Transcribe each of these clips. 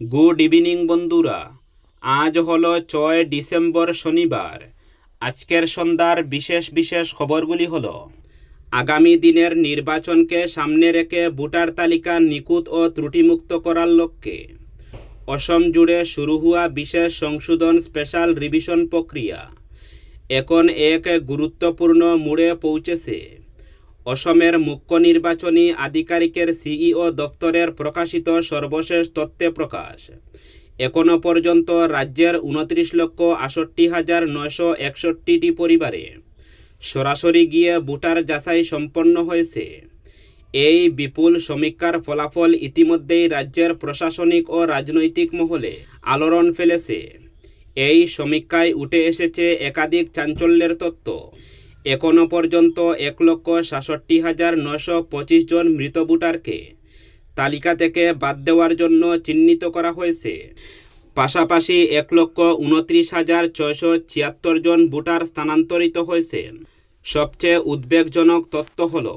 Good evening বন্ধুরা। আজ হলো ছয় ডিসেম্বর শনিবার। আজকের সন্ধ্যার বিশেষ বিশেষ খবরগুলি হল, আগামী দিনের নির্বাচনকে সামনে রেখে ভোটার তালিকা নিখুঁত ও ত্রুটিমুক্ত করার লক্ষ্যে, অসম জুড়ে শুরু হওয়া বিশেষ সংশোধন স্পেশাল রিভিশন প্রক্রিয়া, এখন এক গুরুত্বপূর্ণ মোড়ে পৌঁছেছে। অসমের মুখ্য নির্বাচনী আধিকারিকের সিইও দপ্তরের প্রকাশিত সর্বশেষ তথ্যে প্রকাশ এখনও পর্যন্ত রাজ্যের উনত্রিশ লক্ষ আষট্টি হাজার নয়শো একষট্টিটি পরিবারে সরাসরি গিয়ে ভোটার যাচাই সম্পন্ন হয়েছে। এই বিপুল সমীক্ষার ফলাফল ইতিমধ্যেই রাজ্যের প্রশাসনিক ও রাজনৈতিক মহলে আলোড়ন ফেলেছে। এই সমীক্ষায় উঠে এসেছে একাধিক চাঞ্চল্যের তত্ত্ব এখনও পর্যন্ত এক লক্ষ সাতষট্টি হাজার নশো পঁচিশ জন মৃত ভোটারকে তালিকা থেকে বাদ দেওয়ার জন্য চিহ্নিত করা হয়েছে। পাশাপাশি এক লক্ষ উনত্রিশ হাজার ছয়শো ছিয়াত্তর জন ভোটার স্থানান্তরিত হয়েছে। সবচেয়ে উদ্বেগজনক তথ্য হল,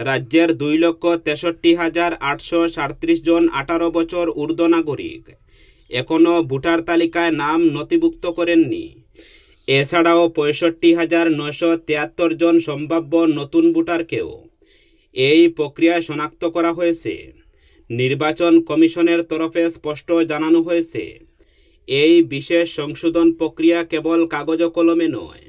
রাজ্যের দুই লক্ষ তেষট্টি হাজার আটশো সাঁত্রিশ জন আঠারো বছর ঊর্ধ্ব নাগরিক এখনও ভোটার তালিকায় নাম নথিভুক্ত করেননি। এছাড়াও পঁয়ষট্টি হাজার নয়শো তিয়াত্তর জন সম্ভাব্য নতুন ভোটারকেও এই প্রক্রিয়ায় শনাক্ত করা হয়েছে। নির্বাচন কমিশনের তরফে স্পষ্ট জানানো হয়েছে, এই বিশেষ সংশোধন প্রক্রিয়া কেবল কাগজ কলমে নয়,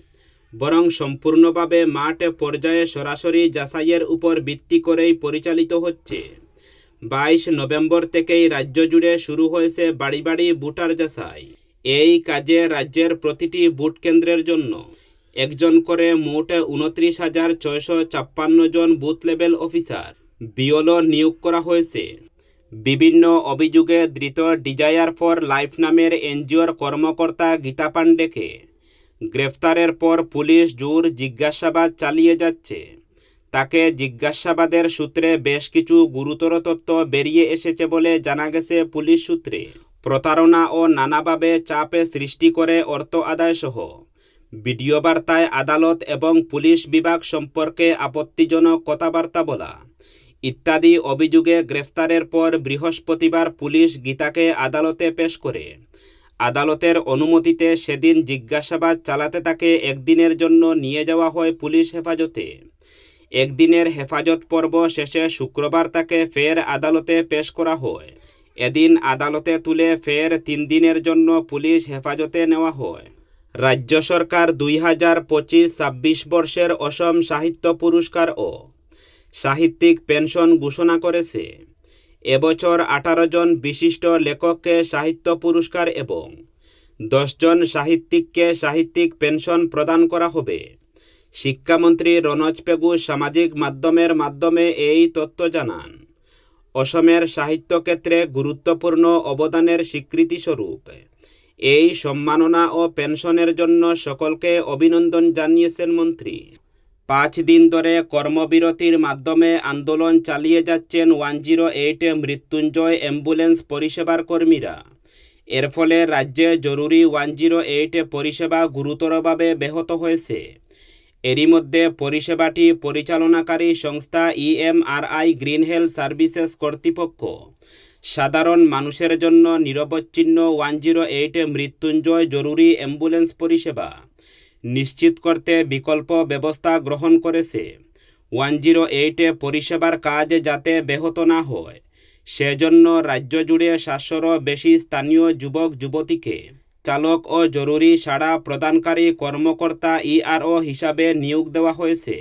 বরং সম্পূর্ণভাবে মাঠ পর্যায়ে সরাসরি যাচাইয়ের উপর ভিত্তি করেই পরিচালিত হচ্ছে। বাইশ নভেম্বর থেকেই রাজ্য জুড়ে শুরু হয়েছে বাড়ি বাড়ি ভোটার যাচাই। এই কাজে রাজ্যের প্রতিটি ভোট কেন্দ্রের জন্য একজন করে মোট উনত্রিশ হাজার ছয়শো ছাপ্পান্ন জন booth level officer B L O নিয়োগ করা হয়েছে। বিভিন্ন অভিযোগে ধৃত ডিজায়ার ফর লাইফ নামের এনজিওর কর্মকর্তা গীতা পাণ্ডেকে গ্রেফতারের পর পুলিশ জোর জিজ্ঞাসাবাদ চালিয়ে যাচ্ছে। তাকে জিজ্ঞাসাবাদের সূত্রে বেশ কিছু গুরুতর তথ্য বেরিয়ে এসেছে বলে জানা গেছে পুলিশ সূত্রে। প্রতারণা ও নানাভাবে চাপে সৃষ্টি করে অর্থ আদায় সহ ভিডিও বার্তায় আদালত এবং পুলিশ বিভাগ সম্পর্কে আপত্তিজনক কথাবার্তা বলা। ইত্যাদি অভিযোগে গ্রেফতারের পর বৃহস্পতিবার পুলিশ গীতাকে আদালতে পেশ করে। আদালতের অনুমতিতে সেদিন জিজ্ঞাসাবাদ চালাতে তাকে একদিনের জন্য নিয়ে যাওয়া হয় পুলিশ হেফাজতে। একদিনের হেফাজত পর্ব শেষে শুক্রবার তাকে ফের আদালতে পেশ করা হয়। এদিন আদালতে তুলে ফের তিন দিনের জন্য পুলিশ হেফাজতে নেওয়া হয়। রাজ্য সরকার দুই হাজার পঁচিশ ছাব্বিশ বর্ষের অসম সাহিত্য পুরস্কার ও সাহিত্যিক পেনশন ঘোষণা করেছে। এবছর আঠারো জন বিশিষ্ট লেখককে সাহিত্য পুরস্কার এবং দশজন সাহিত্যিককে সাহিত্যিক পেনশন প্রদান করা হবে। শিক্ষামন্ত্রী রনজ পেগু সামাজিক মাধ্যমের মাধ্যমে এই তথ্য জানান। অসমের সাহিত্যক্ষেত্রে গুরুত্বপূর্ণ অবদানের স্বীকৃতিস্বরূপ। এই সম্মাননা ও পেনশনের জন্য সকলকে অভিনন্দন জানিয়েছেন মন্ত্রী। পাঁচ দিন ধরে কর্মবিরতির মাধ্যমে আন্দোলন চালিয়ে যাচ্ছেন ওয়ান জিরো এইটে মৃত্যুঞ্জয় অ্যাম্বুলেন্স পরিষেবার কর্মীরা। এর ফলে রাজ্যে জরুরি ওয়ান জিরো এইটে পরিষেবা গুরুতরভাবে ব্যাহত হয়েছে। এরই মধ্যে পরিষেবাটি পরিচালনাকারী সংস্থা ইএমআরআই গ্রিন হেলথ সার্ভিসেস কর্তৃপক্ষ। সাধারণ মানুষের জন্য নিরবচ্ছিন্ন ওয়ান জিরো এইটে মৃত্যুঞ্জয় জরুরি অ্যাম্বুলেন্স পরিষেবা। নিশ্চিত করতে বিকল্প ব্যবস্থা গ্রহণ করেছে। ওয়ান জিরো এইটে পরিষেবার কাজ যাতে ব্যাহত না হয়, সেজন্য রাজ্য জুড়ে সাতশোরও বেশি স্থানীয় যুবক যুবতীকে চালক ও জরুরি সাড়া প্রদানকারী কর্মকর্তা ইআরও হিসাবে নিয়োগ দেওয়া হয়েছে।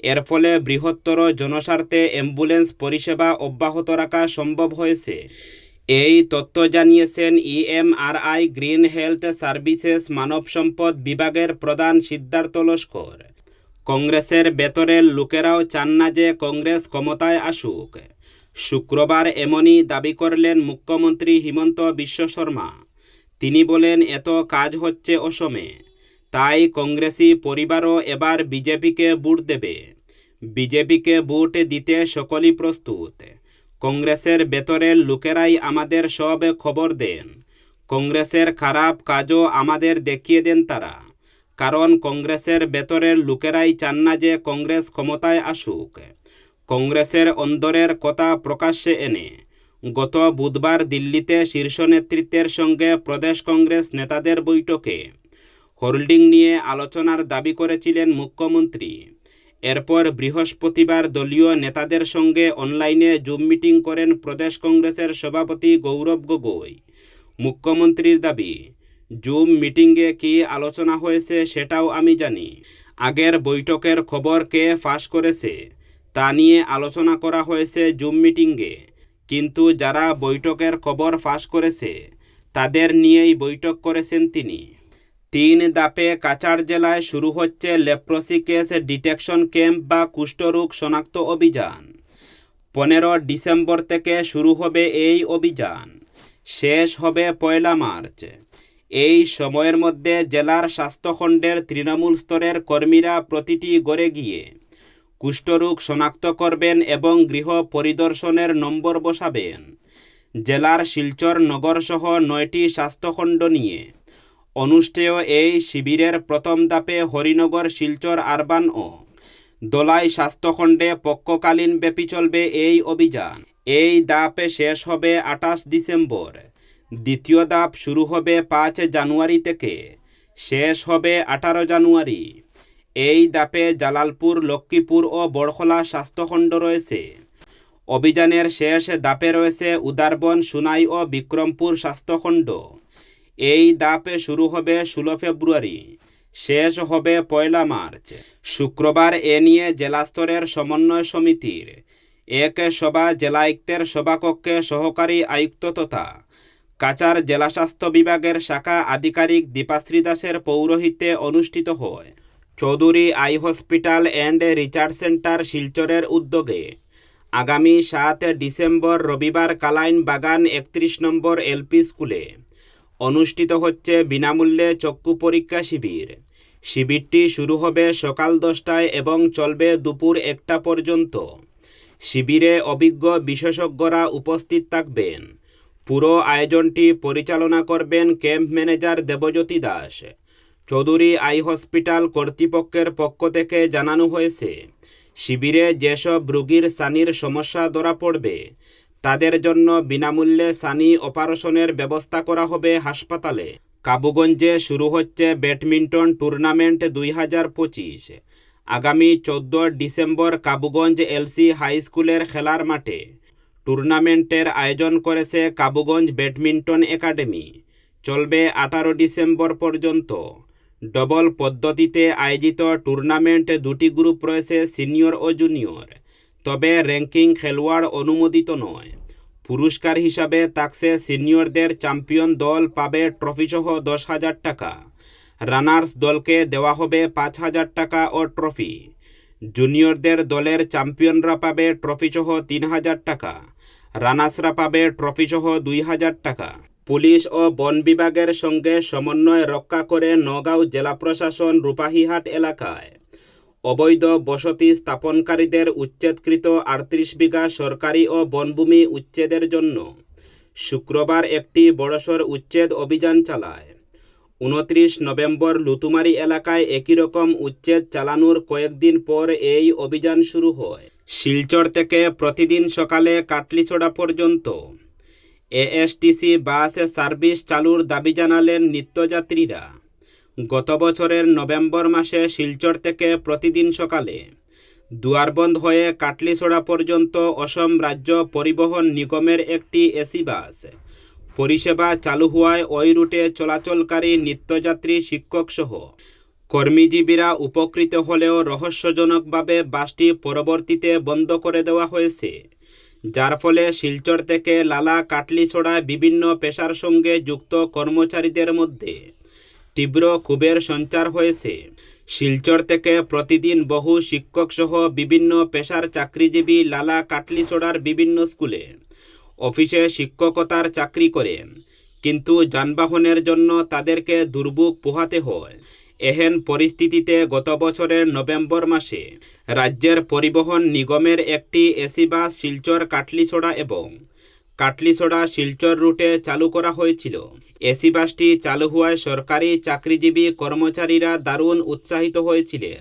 এর ফলে বৃহত্তর জনস্বার্থে অ্যাম্বুলেন্স পরিষেবা অব্যাহত রাখা সম্ভব হয়েছে। এই তথ্য জানিয়েছেন ইএমআরআই গ্রিন হেলথ সার্ভিসেস মানব সম্পদ বিভাগের প্রধান সিদ্ধার্থ লস্কর। কংগ্রেসের বেতরের লোকেরাও চান না যে কংগ্রেস ক্ষমতায় আসুক। শুক্রবার এমনই দাবি করলেন মুখ্যমন্ত্রী হিমন্ত বিশ্ব শর্মা। তিনি বলেন, এত কাজ হচ্ছে অসমে। তাই কংগ্রেসি পরিবারও এবার বিজেপিকে ভোট দেবে। বিজেপিকে ভোট দিতে সকলই প্রস্তুত। কংগ্রেসের ভেতরের লোকেরাই আমাদের সব খবর দেন। কংগ্রেসের খারাপ কাজও আমাদের দেখিয়ে দেন তারা। কারণ কংগ্রেসের ভেতরের লোকেরাই চান না যে কংগ্রেস ক্ষমতায় আসুক। কংগ্রেসের অন্দরের কথা প্রকাশ্যে এনে গত বুধবার দিল্লিতে শীর্ষ নেতৃত্বের সঙ্গে প্রদেশ কংগ্রেস নেতাদের বৈঠকে হোল্ডিং নিয়ে আলোচনার দাবি করেছিলেন মুখ্যমন্ত্রী। এরপর বৃহস্পতিবার দলীয় নেতাদের সঙ্গে অনলাইনে জুম মিটিং করেন প্রদেশ কংগ্রেসের সভাপতি গৌরব গগৈ। মুখ্যমন্ত্রীর দাবি, জুম মিটিংয়ে কী আলোচনা হয়েছে সেটাও আমি জানি। আগের বৈঠকের খবর কে ফাঁস করেছে তা নিয়ে আলোচনা করা হয়েছে জুম মিটিংয়ে। কিন্তু যারা বৈঠকের খবর ফাঁস করেছে, তাদের নিয়েই বৈঠক করেছেন তিনি। তিন দাপে কাছাড় জেলায় শুরু হচ্ছে লেপ্রসি কেস ডিটেকশন ক্যাম্প বা কুষ্ঠরোগ শনাক্ত অভিযান। পনেরো ডিসেম্বর থেকে শুরু হবে এই অভিযান। শেষ হবে পয়লা মার্চ। এই সময়ের মধ্যে জেলার স্বাস্থ্যখণ্ডের তৃণমূল স্তরের কর্মীরা প্রতিটি গড়ে গিয়ে কুষ্ঠরোগ শনাক্ত করবেন এবং গৃহ পরিদর্শনের নম্বর বসাবেন। জেলার শিলচর নগরসহ নয়টি স্বাস্থ্যখণ্ড নিয়ে। অনুষ্ঠেয় এই শিবিরের প্রথম ধাপে হরিনগর, শিলচর, আরবান ও দোলাই স্বাস্থ্যখণ্ডে পক্ষকালীন ব্যাপী চলবে এই অভিযান। এই ধাপে শেষ হবে আঠাশ ডিসেম্বর। দ্বিতীয় ধাপ শুরু হবে পাঁচ জানুয়ারি থেকে। শেষ হবে আঠারো জানুয়ারি। এই দাপে জালালপুর, লক্ষ্মীপুর ও বড়খলা স্বাস্থ্যখণ্ড রয়েছে। অভিযানের শেষ দাপে রয়েছে উদারবন, সুনাই ও বিক্রমপুর স্বাস্থ্যখণ্ড। এই দাপে শুরু হবে ষোলো ফেব্রুয়ারি, শেষ হবে পয়লা মার্চ। শুক্রবার এ নিয়ে জেলা স্তরের সমন্বয় সমিতির, এক সভা জেলায়ুক্তের সভাকক্ষে সহকারী আয়ুক্ত তথা কাচার জেলা স্বাস্থ্য বিভাগের শাখা আধিকারিক দীপাশ্রী দাসের পৌরোহিত্যে অনুষ্ঠিত হয়। Chowdhury eye hospital and research centre শিলচরের উদ্যোগে আগামী সাত ডিসেম্বর রবিবার কালাইন বাগান একত্রিশ নম্বর এলপি স্কুলে অনুষ্ঠিত হচ্ছে বিনামূল্যে চক্ষু পরীক্ষা শিবির। শিবিরটি শুরু হবে সকাল দশটায় এবং চলবে দুপুর একটা পর্যন্ত। শিবিরে অভিজ্ঞ বিশেষজ্ঞরা উপস্থিত থাকবেন। পুরো আয়োজনটি পরিচালনা করবেন camp manager Debjyoti Das. Chowdhury eye hospital কর্তৃপক্ষের পক্ষ থেকে জানানো হয়েছে, শিবিরে যেসব রোগীর সানির সমস্যা ধরা পড়বে, তাদের জন্য বিনামূল্যে সানি অপারেশনের ব্যবস্থা করা হবে হাসপাতালে। কাবুগঞ্জে শুরু হচ্ছে ব্যাডমিন্টন টুর্নামেন্ট দুই হাজার পঁচিশ। আগামী চোদ্দ ডিসেম্বর কাবুগঞ্জ এলসি হাই স্কুলের খেলার মাঠে। টুর্নামেন্টের আয়োজন করেছে কাবুগঞ্জ ব্যাডমিন্টন একাডেমি। চলবে আঠারো ডিসেম্বর পর্যন্ত। ডবল পদ্ধতিতে আয়োজিত টুর্নামেন্ট দুটি গ্রুপ রয়েছে সিনিয়র ও জুনিয়র তবে র্যাঙ্কিং খেলোয়াড় অনুমোদিত নয়। পুরস্কার হিসাবে থাকছে সিনিয়রদের চ্যাম্পিয়ন দল পাবে ট্রফিসহ দশ হাজার টাকা। রানার্স দলকে দেওয়া হবে পাঁচ হাজার টাকা ও ট্রফি জুনিয়রদের দলের চ্যাম্পিয়নরা পাবে ট্রফিসহ তিন হাজার টাকা। রানার্সরা পাবে ট্রফিসহ দুই হাজার টাকা। পুলিশ ও বন বিভাগের সঙ্গে সমন্বয় রক্ষা করে নগাঁও জেলা প্রশাসন রূপাহীহাট এলাকায়। অবৈধ বসতি স্থাপনকারীদের উচ্ছেদকৃত আটত্রিশ বিঘা সরকারি ও বনভূমি উচ্ছেদের জন্য শুক্রবার একটি বড়সড় উচ্ছেদ অভিযান চালায়। উনত্রিশ নভেম্বর লুতুমারি এলাকায় একই রকম উচ্ছেদ চালানোর কয়েকদিন পর এই অভিযান শুরু হয়। শিলচর থেকে প্রতিদিন সকালে কাটলিছড়া পর্যন্ত এএসটিসি বাস সার্ভিস চালুর দাবি জানালেন নিত্যযাত্রীরা। গত বছরের নভেম্বর মাসে শিলচর থেকে প্রতিদিন সকালে দুয়ারবন্ধ হয়ে কাটলিছড়া পর্যন্ত অসম রাজ্য পরিবহন নিগমের একটি এসি বাস পরিষেবা চালু হওয়ায় ওই রুটে চলাচলকারী নিত্যযাত্রী শিক্ষকসহ কর্মীজীবীরা উপকৃত হলেও রহস্যজনকভাবে বাসটি পরবর্তীতে বন্ধ করে দেওয়া হয়েছে। যার ফলে শিলচর থেকে লালা কাটলিছড়ায় বিভিন্ন পেশার সঙ্গে যুক্ত কর্মচারীদের মধ্যে তীব্র ক্ষোভের সঞ্চার হয়েছে। শিলচর থেকে প্রতিদিন বহু শিক্ষকসহ বিভিন্ন পেশার চাকরিজীবী লালা কাটলিছড়ার বিভিন্ন স্কুলে অফিসে শিক্ষকতার চাকরি করেন। কিন্তু যানবাহনের জন্য তাদেরকে দুর্ভোগ পোহাতে হয়। এহেন পরিস্থিতিতে গত বছরের নভেম্বর মাসে রাজ্যের পরিবহন নিগমের একটি এসি বাস শিলচর কাটলিছড়া এবং কাটলিছড়া শিলচর রুটে চালু করা হয়েছিল। এসি বাসটি চালু হওয়ায় সরকারি চাকরিজীবী কর্মচারীরা দারুণ উৎসাহিত হয়েছিলেন।